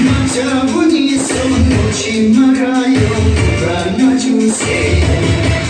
Матя, будь со ночи очень мораю, бранячу сеять.